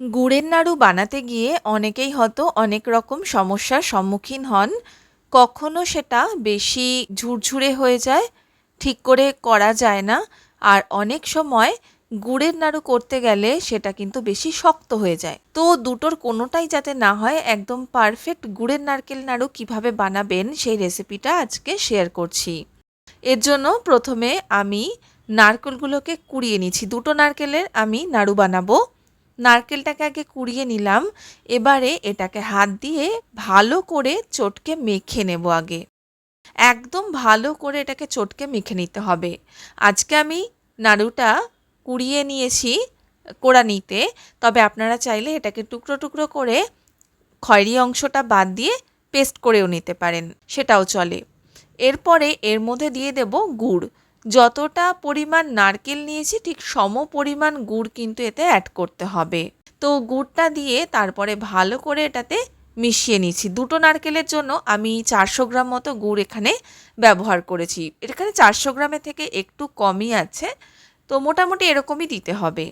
গুড়ের নাড়ু বানাতে গিয়ে অনেকেই হয়তো অনেক রকম সমস্যার সম্মুখীন হন। কখনো সেটা বেশি ঝুরঝুরে হয়ে যায়, ঠিক করে করা যায় না। আর অনেক সময় গুড়ের নাড়ু করতে গেলে সেটা কিন্তু বেশি শক্ত হয়ে যায়। তো দুটোর কোনোটাই যাতে না হয়, একদম পারফেক্ট গুড়ের নারকেল নাড়ু কীভাবে বানাবেন সেই রেসিপিটা আজকে শেয়ার করছি। এর জন্য প্রথমে আমি নারকেলগুলোকে কুড়িয়ে নিচ্ছি। দুটো নারকেলের আমি নাড়ু বানাবো। নারকেলটাকে আগে কুড়িয়ে নিলাম। এবারে এটাকে হাত দিয়ে ভালো করে চটকে মেখে নেব আগে। একদম ভালো করে এটাকে চটকে মেখে নিতে হবে। আজকে আমি নাড়ুটা কুড়িয়ে নিয়েছি কোড়া নিতে তবে আপনারা চাইলে এটাকে টুকরো টুকরো করে খয়েরি অংশটা বাদ দিয়ে পেস্ট করেও নিতে পারেন। সেটাও চলে। এরপরে এর মধ্যে দিয়ে দেব গুড়। যতটা পরিমাণ নারকেল নিয়েছি, ঠিক সম পরিমাণ গুড় কিন্তু এতে অ্যাড করতে হবে। তো গুড়টা দিয়ে তারপরে ভালো করে এটাতে মিশিয়ে নিচ্ছি দুটো নারকেলের জন্য আমি চারশো গ্রাম মতো গুড় এখানে ব্যবহার করেছি। এখানে চারশো গ্রামের থেকে একটু কমই আছে, তো মোটামুটি এরকমই দিতে হবে।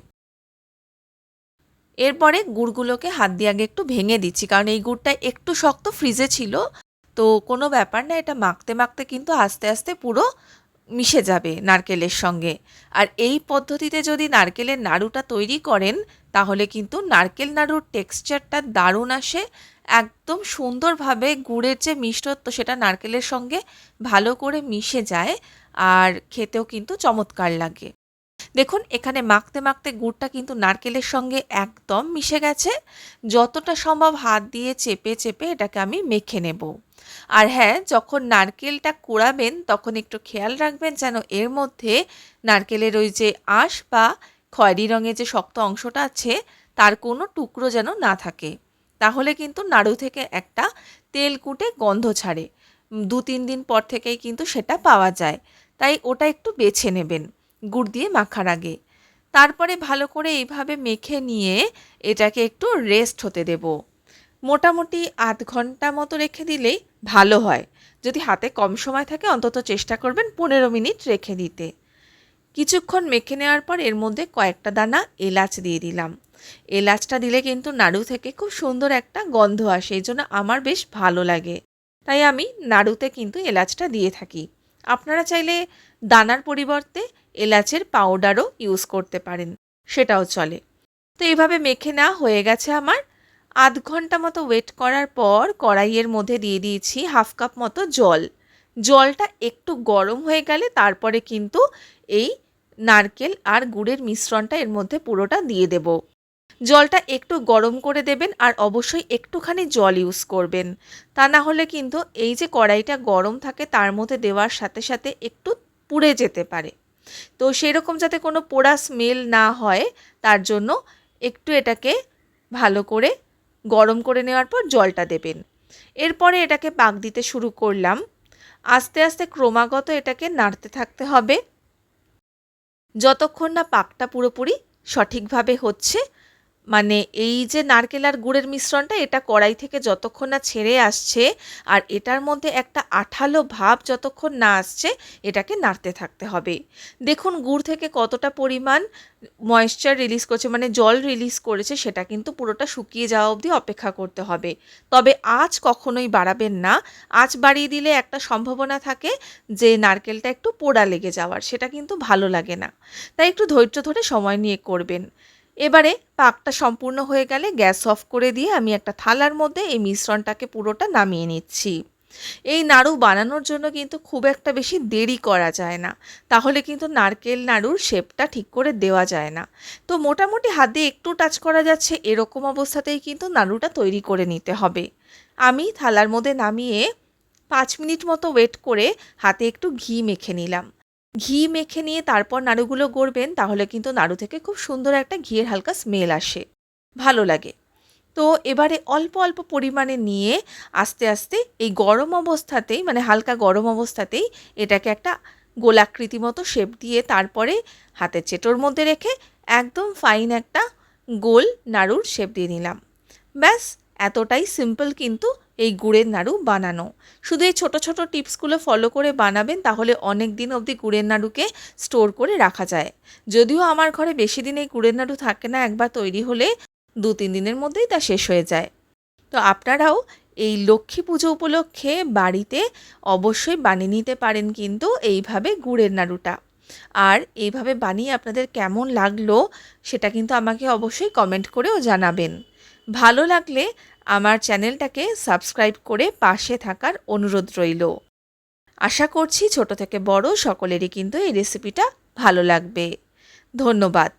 এরপরে গুড়গুলোকে হাত দিয়ে আগে একটু ভেঙে দিচ্ছি, কারণ এই গুড়টা একটু শক্ত ফ্রিজে ছিল, তো কোনো ব্যাপার না, এটা মাখতে মাখতে কিন্তু আস্তে আস্তে পুরো মিশে যাবে নারকেলের সঙ্গে। আর এই পদ্ধতিতে যদি নারকেলের নাড়ুটা তৈরি করেন, তাহলে কিন্তু নারকেল নাড়ুর টেক্সচারটা দারুণ আসে, একদম সুন্দরভাবে গুড়ের যে মিষ্টত্ব সেটা নারকেলের সঙ্গে ভালো করে মিশে যায়, আর খেতেও কিন্তু চমৎকার লাগে। দেখুন, এখানে মাখতে মাখতে গুড়টা কিন্তু নারকেলের সঙ্গে একদম মিশে গেছে। যতটা সম্ভব হাত দিয়ে চেপে চেপে এটাকে আমি মেখে নেব। আর হ্যাঁ যখন নারকেলটা কোড়াবেন, তখন একটু খেয়াল রাখবেন যেন এর মধ্যে নারকেলের ওই যে আঁশ বা খয়েরি রঙের যে শক্ত অংশটা আছে, তার কোনো টুকরো যেন না থাকে। তাহলে কিন্তু নাড়ু থেকে একটা তেল কুটে গন্ধ ছাড়ে। দু তিন দিন পর থেকেই কিন্তু সেটা পাওয়া যায়। তাই ওটা একটু বেছে নেবেন। গুড় দিয়ে মাখার আগে। তারপরে ভালো করে এইভাবে মেখে নিয়ে এটাকে একটু রেস্ট হতে দেব। মোটামুটি আধ ঘণ্টা মতো রেখে দিলেই ভালো হয়। যদি হাতে কম সময় থাকে, অন্তত চেষ্টা করবেন পনেরো মিনিট রেখে দিতে। কিছুক্ষণ মেখে নেওয়ার পর এর মধ্যে কয়েকটা দানা এলাচ দিয়ে দিলাম। এলাচটা দিলে কিন্তু নাড়ু থেকে খুব সুন্দর একটা গন্ধ আসে, এই জন্য আমার বেশ ভালো লাগে। তাই আমি নাড়ুতে কিন্তু এলাচটা দিয়ে থাকি। আপনারা চাইলে দানার পরিবর্তে এলাচের পাউডারও ইউজ করতে পারেন। সেটাও চলে। তো এইভাবে মেখে নেওয়া হয়ে গেছে আমার। আধ ঘণ্টা মতো ওয়েট করার পর কড়াইয়ের মধ্যে দিয়ে দিয়েছি হাফ কাপ মতো জল। জলটা একটু গরম হয়ে গেলে তারপরে কিন্তু এই নারকেল আর গুড়ের মিশ্রণটা এর মধ্যে পুরোটা দিয়ে দেব। জলটা একটু গরম করে দেবেন আর অবশ্যই একটুখানি জল ইউজ করবেন। তা না হলে কিন্তু এই যে কড়াইটা গরম থাকে তার মধ্যে দেওয়ার সাথে সাথে একটু পুড়ে যেতে পারে। তো সেই রকম যাতে কোনো পোড়া স্মেল না হয়, তার জন্য একটু এটাকে ভালো করে গরম করে নেওয়ার পর জলটা দেবেন। এরপরে এটাকে পাক দিতে শুরু করলাম। আস্তে আস্তে ক্রমাগত এটাকে নাড়তে থাকতে হবে। যতক্ষণ না পাকটা পুরোপুরি সঠিকভাবে হচ্ছে মানে এই যে নারকেল আর গুড়ের মিশ্রণটা, এটা কড়াই থেকে যতক্ষণ না ছেড়ে আসছে আর এটার মধ্যে একটা আঠালো ভাব যতক্ষণ না আসছে, এটাকে নাড়তে থাকতে হবে। দেখুন গুড় থেকে কতটা পরিমাণ ময়েশ্চার রিলিজ করছে মানে জল রিলিজ করেছে, সেটা কিন্তু পুরোটা শুকিয়ে যাওয়া অবধি অপেক্ষা করতে হবে। তবে আজ কখনোই বাড়াবেন না। আজ বাড়িয়ে দিলে একটা সম্ভাবনা থাকে যে নারকেলটা একটু পোড়া লেগে যাওয়ার, সেটা কিন্তু ভালো লাগে না। তাই একটু ধৈর্য ধরে সময় নিয়ে করবেন। এবারে পাকটা সম্পূর্ণ হয়ে গেলে গ্যাস অফ করে দিয়ে আমি একটা থালার মধ্যে এই মিশ্রণটাকে পুরোটা নামিয়ে নিচ্ছি। এই নাড়ু বানানোর জন্য কিন্তু খুব একটা বেশি দেরি করা যায় না। তাহলে কিন্তু নারকেল নাড়ুর শেপটা ঠিক করে দেওয়া যায় না। তো মোটামুটি হাতে একটু টাচ করা যাচ্ছে, এরকম অবস্থাতেই কিন্তু নাড়ুটা তৈরি করে নিতে হবে। আমি থালার মধ্যে নামিয়ে পাঁচ মিনিট মতো ওয়েট করে হাতে একটু ঘি মেখে নিলাম। ঘি মেখে নিয়ে তারপর নাড়ুগুলো গড়বেন, তাহলে কিন্তু নাড়ু থেকে খুব সুন্দর একটা ঘিয়ের হালকা স্মেল আসে। ভালো লাগে। তো এবারে অল্প অল্প পরিমাণে নিয়ে আস্তে আস্তে এই গরম অবস্থাতেই মানে হালকা গরম অবস্থাতেই এটাকে একটা গোলাকৃতি মতো শেপ দিয়ে তারপরে হাতের চেটোর মধ্যে রেখে একদম ফাইন একটা গোল নাড়ুর শেপ দিয়ে নিলাম। ব্যাস, এতটাই সিম্পল কিন্তু এই গুড়ের নাড়ু বানানো। শুধু এই ছোটো ছোটো টিপসগুলো ফলো করে বানাবেন, তাহলে অনেক দিন অবধি গুড়ের নাড়ুকে স্টোর করে রাখা যায়। যদিও আমার ঘরে বেশি দিন এই গুড়ের নাড়ু থাকে না, একবার তৈরি হলে দু, তিন দিনের মধ্যেই তা শেষ হয়ে যায়। তো আপনারাও এই লক্ষ্মী পুজো উপলক্ষে বাড়িতে অবশ্যই বানিয়ে নিতে পারেন কিন্তু এইভাবে গুড়ের নাড়ুটা। আর এইভাবে বানিয়ে আপনাদের কেমন লাগল, সেটা কিন্তু আমাকে অবশ্যই কমেন্ট করেও জানাবেন। ভালো লাগলে আমার চ্যানেলটাকে সাবস্ক্রাইব করে পাশে থাকার অনুরোধ রইল। আশা করছি ছোট থেকে বড় সকলেরই কিন্তু এই রেসিপিটা ভালো লাগবে। ধন্যবাদ।